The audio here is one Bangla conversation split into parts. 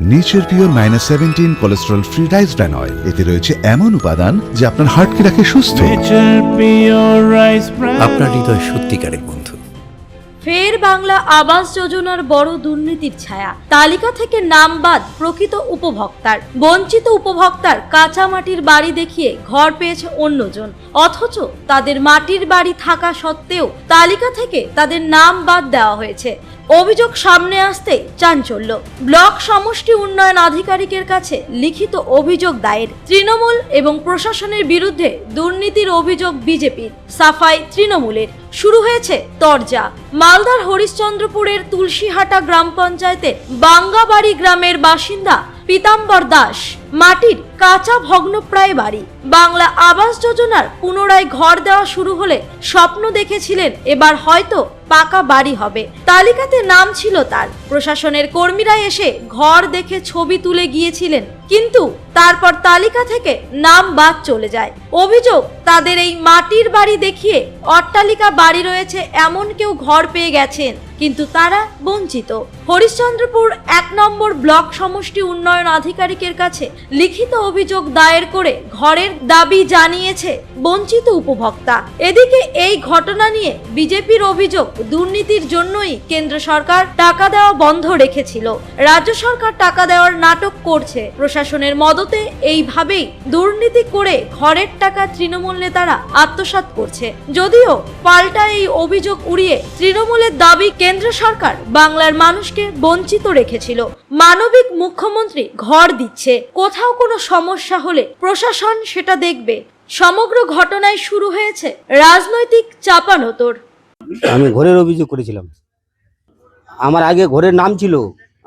Nature pure minus seventeen cholesterol free rice bran oil এতে রয়েছে এমন উপাদান যা আপনার হার্টকে রাখে সুস্থ. আপনার হৃদয় সত্যিকারের বন্ধু। ফের বাংলা আবাস যোজনার বড় দুর্নীতির ছায়া। তালিকা থেকে নাম বাদ প্রকৃত উপভোক্তার। বঞ্চিত উপভোক্তার কাঁচা মাটির বাড়ি দেখিয়ে ঘর পেয়েছে অন্যজন। অথচ তাদের মাটির বাড়ি থাকা সত্ত্বেও তালিকা থেকে তাদের নাম বাদ দেওয়া হয়েছে। অভিযোগ সামনে আসতে চাঞ্চল্য। ব্লক সমষ্টি উন্নয়ন আধিকারিকের কাছে লিখিত অভিযোগ দায়ের। তৃণমূল এবং প্রশাসনের বিরুদ্ধে দুর্নীতির অভিযোগ বিজেপির। সাফাই তৃণমূলের। শুরু হয়েছে তরজা। মালদার হরিশ্চন্দ্রপুরের তুলসীহাটা গ্রাম পঞ্চায়েতের বাঙ্গাবাড়ি গ্রামের বাসিন্দা পীতাম্বর দাস। মাটির কাঁচা ভগ্নপ্রায় বাড়ি। বাংলা আবাস যোজনার পুনরায় ঘর দেওয়া শুরু হলে স্বপ্ন দেখেছিলেন এবার হয়তো পাকা বাড়ি হবে। তালিকাতে নাম ছিল তার। প্রশাসনের কর্মীরা এসে ঘর দেখে ছবি তুলে গিয়েছিলেন, কিন্তু তারপর তালিকা থেকে নাম বাদ চলে যায়। অভিযোগ, তাদের এই মাটির বাড়ি দেখিয়ে অট্টালিকা বাড়ি রয়েছে এমন কেউ ঘর পেয়ে গেছেন, কিন্তু তারা বঞ্চিত। হরিশ্চন্দ্রপুর এক নম্বর ব্লক সমষ্টি উন্নয়ন আধিকারিকের কাছে লিখিত অভিযোগ দায়ের করে ঘরের দাবি জানিয়েছে বঞ্চিত উপভোক্তা। এদিকে এই ঘটনা নিয়ে বিজেপির অভিযোগ দুর্নীতির জন্যই কেন্দ্র সরকার টাকা দেওয়া বন্ধ রেখেছিল। রাজ্য সরকার টাকা দেওয়ার নাটক করছে। প্রশাসনের মদতে এইভাবেই দুর্নীতি করে ঘরের টাকা তৃণমূল নেতারা আত্মসাৎ করছে। যদিও পাল্টা এই অভিযোগ উড়িয়ে তৃণমূলের দাবি কেন্দ্র সরকার বাংলার মানুষকে বঞ্চিত রেখেছিল। মানবিক মুখ্যমন্ত্রী ঘর দিচ্ছে। কোথাও কোনো সমস্যা হলে প্রশাসন সেটা দেখবে। সমগ্র ঘটনায় শুরু হয়েছে রাজনৈতিক চাপানোতর আমি ঘরের অভিযোগ করেছিলাম। আমার আগে ঘরের নাম ছিল।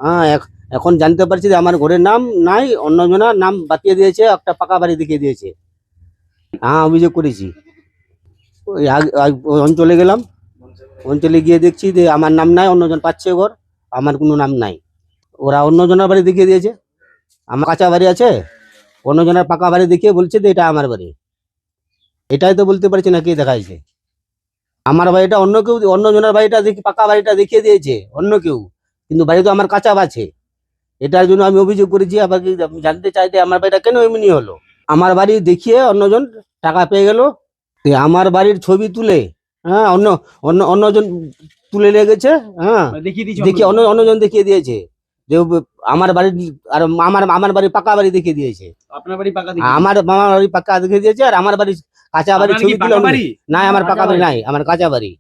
হ্যাঁ এখ- এখন জানতে পারছি যে আমার ঘরের নাম নাই অন্যজনের নাম বাতিয়ে দিয়েছে, একটা পাকা বাড়ি দেখিয়ে দিয়েছে। হ্যাঁ অভিযোগ করেছি। ওই অঞ্চলে গেলাম। অঞ্চলে গিয়ে দেখছি যে আমার নাম নাই অন্যজন পাচ্ছে ঘর। আমার কোনো নাম নাই। ওরা অন্যজনের বাড়ি দেখিয়ে দিয়েছে। আমার কাঁচা বাড়ি আছে অন্যজনের পাকা বাড়ি দেখিয়ে বলছে যে এটা আমার বাড়ি। এটাই তো বলতে পারছি না কে দেখাইছে। আমার বাড়িটা অন্য কেউ অন্যজনের বাড়িটা দেখি পাকা বাড়িটা দেখিয়ে দিয়েছে অন্য কেউ। কিন্তু বাড়ি তো আমার কাঁচা আছে। এটার জন্য আমি অভিযোগ করেছি আবার কি জানতে চাইতে আমার বাড়িটা কেন এমনি হলো? আমার বাড়ি দেখিয়ে অন্যজন টাকা পেয়ে গেল। আমার বাড়ির ছবি তুলে হ্যাঁ অন্য অন্য অন্যজন তুলে লেগেছে হ্যাঁ দেখিয়ে দিচ্ছি দেখিয়ে অন্য অন্যজন দেখিয়ে দিয়েছে। যে আমার বাড়ির আর আমার আমার বাড়ির পাকা বাড়ি দেখিয়ে দিয়েছে। আপনার বাড়ি পাকা আমার আমার বাড়ি পাকা দেখিয়ে দিয়েছে আর আমার বাড়ির কাঁচা বাড়ির ছবি তুলে বাড়ি? নাই আমার পাকা বাড়ি বাড়ি? নাই আমার কাঁচা বাড়ি।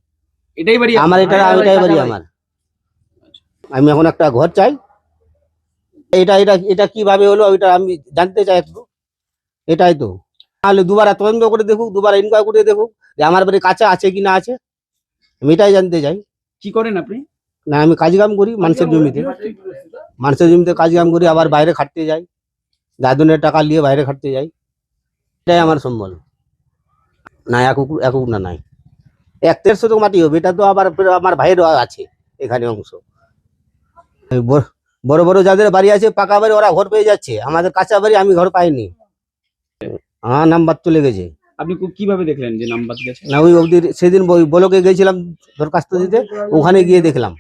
এটাই বাড়ি আমার এটা এটাই বাড়ি আমার। আমি এখন একটা ঘর চাই। এটা এটা এটা কীভাবে হলো এটা আমি জানতে চাই একটু। এটাই তো। তাহলে দুবার তদন্ত করে দেখুক দুবার ইনকোয়ারি করে দেখুক যে আমার বাড়ি কাঁচা আছে কি না আছে। আমি এটাই জানতে চাই। কি করেন আপনি? না আমি কাজ কাম করি মানুষের জমিতে। মানুষের জমিতে কাজ কাম করি আবার বাইরে খাটতে যাই। দাদুনের টাকা নিয়ে বাইরে খাটতে যাই। এটাই আমার সম্বল। না এক একুক না নাই। এক দেড় তো মাটি হবে এটা তো আবার আমার ভাইয়ের আছে এখানে অংশ। বড়- বড় যাদের বাড়ি আছে পাকা বাড়ি ওরা ঘর পেয়ে যাচ্ছে। আমাদের কাঁচা বাড়ি আমি ঘর পাইনি। হ্যাঁ নাম্বার চলে গেছে। আপনি কীভাবে দেখলেন যে নাম্বার গেছে? না ওই অবধি সেদিন বলকে গেছিলাম দরখাস্ত দিতে ওখানে গিয়ে দেখলাম।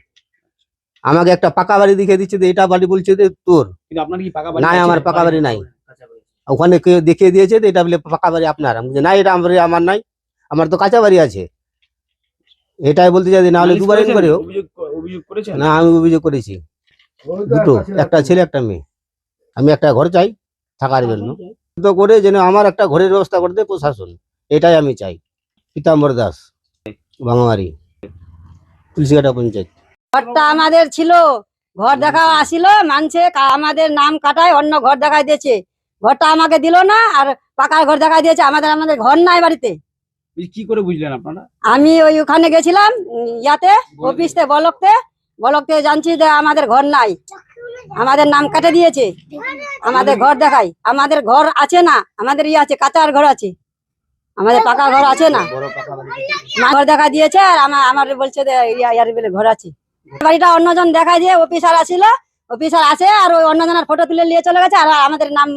আমাকে একটা পাকা বাড়ি দেখে দিচ্ছে যে এটা বাড়ি বলছে যে তোর। কিন্তু আপনার কি পাকা বাড়ি নাই আমার পাকা বাড়ি নাই। ওখানে কেউ দেখিয়ে দিয়েছে যে এটা বলে পাকা বাড়ি আপনার। আমি বলছি, না এটা আমার আমার নাই। আমার তো কাঁচা বাড়ি আছে। এটাই বলতে চাই যে না হলে দুবার করেছেন? করে অভিযোগ অভিযোগ করেছেন? না আমি অভিযোগ করেছি। দুটো একটা ছেলে একটা মেয়ে। আমি একটা ঘর চাই থাকার জন্য। তো করে যেন আমার একটা ঘরের ব্যবস্থা করে দেয় প্রশাসন। এটাই আমি চাই। পীতাম্বর দাস বাঙারি তুলসীঘাটা পঞ্চায়েত। ঘরটা আমাদের ছিল। ঘর দেখা আসিল মানছে আমাদের নাম কাটায় অন্য ঘর দেখাই দিয়েছে। ঘরটা আমাকে দিল না আর পাকার ঘর দেখাই দিয়েছে আমাদের আমাদের ঘর নাই বাড়িতে। কি করে বুঝলেন আপনারা? আমি ওই ওখানে গেছিলাম ইয়াতে অফিসতে বলকতে। বলকতে জানছি যে আমাদের ঘর নাই। আমাদের নাম কাটে দিয়েছে। আমাদের ঘর দেখাই আমাদের ঘর আছে না আমাদের ইয়ে আছে কাঁচার ঘর আছে। আমাদের পাকা ঘর আছে না। ঘর দেখা দিয়েছে আর আমার আমার বলছে যে ইয়া ইয়ার বলে ঘর আছে। বাড়িটা অন্যজন দেখায় যে অফিসার আসিল। অফিসার আছে আর ওই অন্যজনের ফটো তুলে নিয়ে চলে গেছে আর আমাদের নাম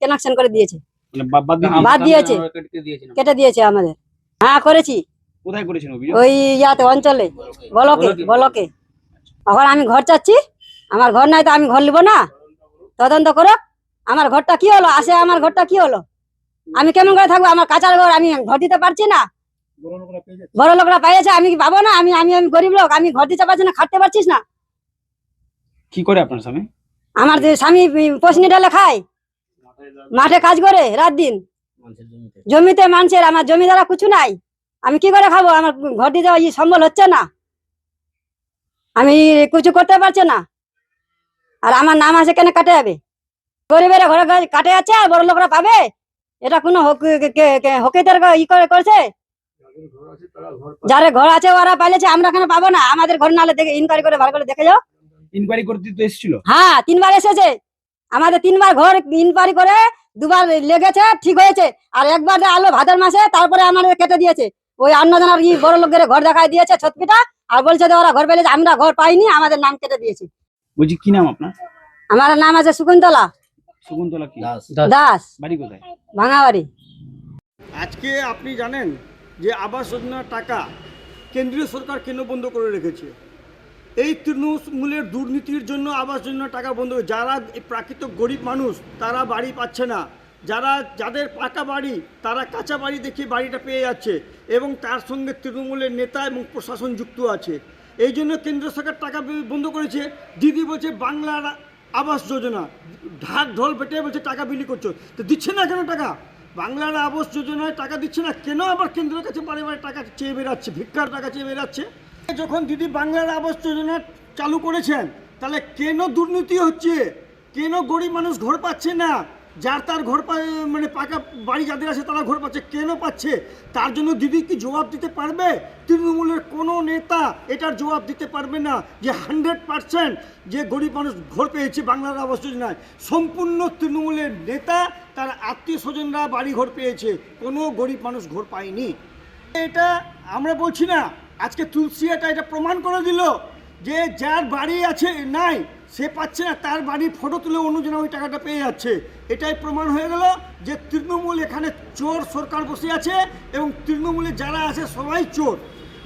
কানেকশন করে দিয়েছে। মানে বাদ দিয়েছে। কেটে দিয়েছে। আমাদের। হ্যাঁ করেছি। কোথায় করেছেন ওই ইয়াতে অঞ্চলে। বলকে বলকে। এখন আমি ঘর চাচ্ছি। আমার ঘর নাই তো আমি ঘর নিব না। তদন্ত করো আমার ঘরটা কি হলো? আসে আমার ঘরটা কি হলো? আমি কেমন করে থাকব? আমার কাঁচার ঘর আমি ঘর দিতে পারছি না। বড় লোকরা পাইছে আমি কি পাবো না? আমি আমি আমি গরিব লোক আমি ঘর দিতে পারছি না খাটতে পারছিস না? কি করে আপনার স্বামী? আমার যে স্বামী পশনি ডালে খায় মাঠে কাজ করে রাত দিন। জমিতে মানুষের আমার জমি দ্বারা কিছু নাই। আমি কি করে খাব? আমার ঘর দিতে সম্বল হচ্ছে না। আমি কিছু করতে পারছি না। আর আমার নাম আছে কেন কাটে যাবে? গরিবের ঘরে কাটে যাচ্ছে আর বড় লোকরা পাবে? এটা কোনো হকিদের ই করে করছে? যারা ঘর আছে ওরা পাইলেছে আমরা কেন পাবো না? আমাদের ঘর নালে দেখে ইনকোয়ারি করে ভালো করে দেখে যাও। ইনকোয়ারি করতে তো এসেছিল। হ্যাঁ তিনবার এসেছে। আমাদের তিনবার ঘর ইনকোয়ারি করে দুবার লেগেছে ঠিক হয়েছে। আর একবার আলো ভাদর মাসে তারপরে আমাদের কেটে দিয়েছে। ওই অন্যজনের ই বড় লোকের ঘর দেখায় দিয়েছে ছতপিটা আর বলছে যে ওরা ঘর পেলেছে আমরা ঘর পাইনি আমাদের নাম কেটে দিয়েছে। বলছি কি নাম আপনার? আমার নাম আছে শকুন্তলা শকুন্তলা কি? দাস। বাড়ি কোথায়? ভাঙাবাড়ি। আজকে আপনি জানেন যে আবাস যোজনার টাকা কেন্দ্রীয় সরকার কেন বন্ধ করে রেখেছে? এই তৃণমূলের দুর্নীতির জন্য আবাস যোজনার টাকা বন্ধ যারা প্রাকৃত গরিব মানুষ, তারা বাড়ি পাচ্ছে না। যারা, যাদের পাকা বাড়ি, তারা কাঁচা বাড়ি দেখিয়ে বাড়িটা পেয়ে যাচ্ছে এবং তার সঙ্গে তৃণমূলের নেতা এবং প্রশাসন যুক্ত আছে। এই জন্য কেন্দ্র সরকার টাকা বন্ধ করেছে। দিদি বলছে, বাংলার আবাস যোজনা, ঢাক ঢোল পেটে বলছে, টাকা বিলি করছ। তো দিচ্ছে না কেন টাকা? বাংলার আবাস যোজনায় টাকা দিচ্ছে না, কেন আবার কেন্দ্রের কাছে বারে বারে টাকা চেয়ে বেরাচ্ছে, ভিক্ষার টাকা চেয়ে বেরাচ্ছে? যখন দিদি বাংলার আবাস যোজনা চালু করেছেন, তাহলে কেন দুর্নীতি হচ্ছে? কেন গরিব মানুষ ঘর পাচ্ছে না? যার তার ঘর মানে পাকা বাড়ি যাদের আছে তারা ঘর পাচ্ছে। কেন পাচ্ছে? তার জন্য দিদি কি জবাব দিতে পারবে? তৃণমূলের কোনো নেতা এটার জবাব দিতে পারবে না যে হান্ড্রেড পার্সেন্ট যে গরিব মানুষ ঘর পেয়েছে বাংলার আবাস যোজনায়। সম্পূর্ণ তৃণমূলের নেতা, তার আত্মীয় স্বজনরা বাড়ি ঘর পেয়েছে। কোনো গরিব মানুষ ঘর পায়নি। এটা আমরা বলছি না। আজকে তুলসী এটা এটা প্রমাণ করে দিল যে যার বাড়ি আছে নাই সে পাচ্ছে না, তার বাড়ির ফটো তুলে অন্যজনা ওই টাকাটা পেয়ে যাচ্ছে। এটাই প্রমাণ হয়ে গেল যে তৃণমূল এখানে চোর সরকার বসে আছে এবং তৃণমূলে যারা আছে সবাই চোর।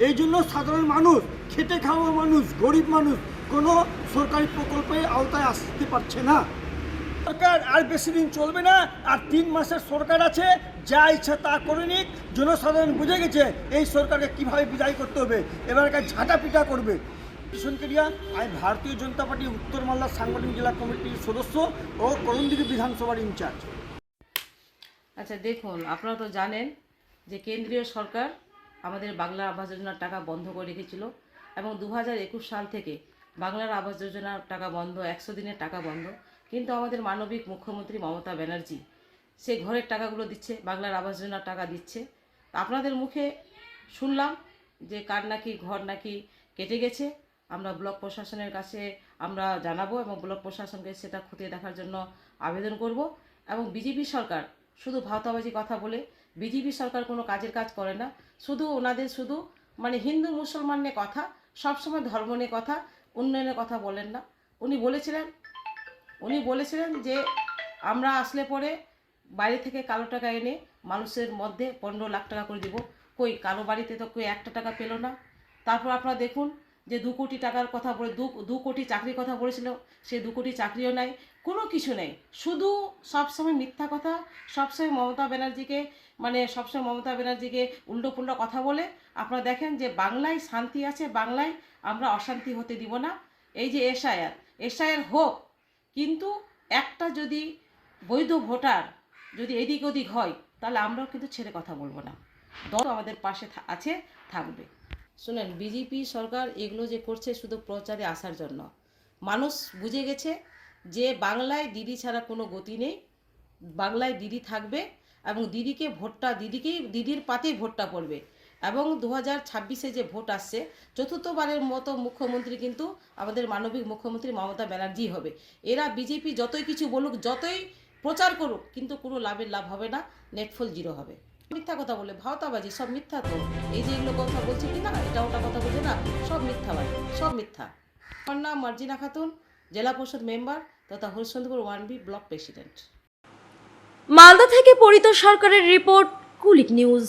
এই জন্য সাধারণ মানুষ, খেটে খাওয়া মানুষ, গরিব মানুষ কোনো সরকারি প্রকল্পের আওতায় আসতে পারছে না। সরকার আর বেশি দিন চলবে না, আর তিন মাসের সরকার আছে, যা ইচ্ছা তা করে নিক। জনসাধারণ বুঝে গেছে এই সরকারকে কীভাবে বিদায় করতে হবে এবার ঝাঁটা পিটা করবে। কিষণ কেরিয়া। আমি ভারতীয় জনতা পার্টি উত্তর মালদার সাংগঠনিক জেলা কমিটির সদস্য ও করণদিঘি বিধানসভার ইনচার্জ। আচ্ছা দেখুন, আপনারা তো জানেন যে কেন্দ্রীয় সরকার আমাদের বাংলা আবাস যোজনার টাকা বন্ধ করে রেখেছিল এবং দু হাজার একুশ সাল থেকে বাংলার আবাস যোজনার টাকা বন্ধ, একশো দিনের টাকা বন্ধ। কিন্তু আমাদের মানবিক মুখ্যমন্ত্রী মমতা ব্যানার্জি সে ঘরের টাকাগুলো দিচ্ছে, বাংলার আবাস যোজনার টাকা দিচ্ছে। আপনাদের মুখে শুনলাম যে কার নাকি ঘর নাকি কেটে গেছে। আমরা ব্লক প্রশাসনের কাছে আমরা জানাব এবং ব্লক প্রশাসনকে সেটা খতিয়ে দেখার জন্য আবেদন করব। এবং বিজেপি সরকার শুধু ভাওতাবাজি কথা বলে বিজেপি সরকার কোনো কাজের কাজ করে না। শুধু ওনাদের শুধু মানে হিন্দু মুসলমান নিয়ে কথা, সবসময় ধর্ম নিয়ে কথা, উন্নয়নের কথা বলেন না। উনি বলেছিলেন উনি বলেছিলেন যে আমরা আসলে পরে বাইরে থেকে কালো টাকা এনে মানুষের মধ্যে পনেরো লাখ টাকা করে দিব। কই, কারও বাড়িতে তো কই একটা টাকা পেল না। তারপর আপনারা দেখুন যে দু কোটি টাকার কথা বলে, দু দু কোটি চাকরির কথা বলেছিল, সে দু কোটি চাকরিও নাই, কোনো কিছু নেই। শুধু সবসময় মিথ্যা কথা, সবসময় মমতা ব্যানার্জিকে মানে সবসময় মমতা ব্যানার্জিকে উল্টো পুল্টো কথা বলে। আপনারা দেখেন যে বাংলায় শান্তি আছে, বাংলায় আমরা অশান্তি হতে দিব না। এই যে এসআইআর এসআইআর হোক, কিন্তু একটা যদি বৈধ ভোটার যদি এদিক ওদিক হয়, তাহলে আমরাও কিন্তু ছেড়ে কথা বলব না। দল আমাদের পাশে আছে, থাকবে। শুনেন, বিজেপি সরকার এগুলো যে করছে শুধু প্রচারে আসার জন্য। মানুষ বুঝে গেছে যে বাংলায় দিদি ছাড়া কোনো গতি নেই, বাংলায় দিদি থাকবে এবং দিদিকে ভোটটা, দিদিকেই, দিদির পাতেই ভোটটা পড়বে। এবং দু হাজার ছাব্বিশে যে ভোট আসছে, চতুর্থবারের মতো মুখ্যমন্ত্রী কিন্তু আমাদের মানবিক মুখ্যমন্ত্রী মমতা ব্যানার্জি হবে। এরা বিজেপি যতই কিছু বলুক, যতই প্রচার করুক, কিন্তু কোনো লাভের লাভ হবে না, নেটফল জিরো হবে। মিথ্যা কথা বলে, ভাওতাবাজি, সব মিথ্যা তো। এই যে এগুলো কথা বলছে কি না এটা ওটা কথা বলছে না, সব মিথ্যাবাজি সব মিথ্যা। আমার নাম মার্জিনা খাতুন, জেলা পরিষদ মেম্বার, তথা Harishchandrapur one B block president. Malda থেকে পরিত সরকারের রিপোর্ট, কুলিক নিউজ।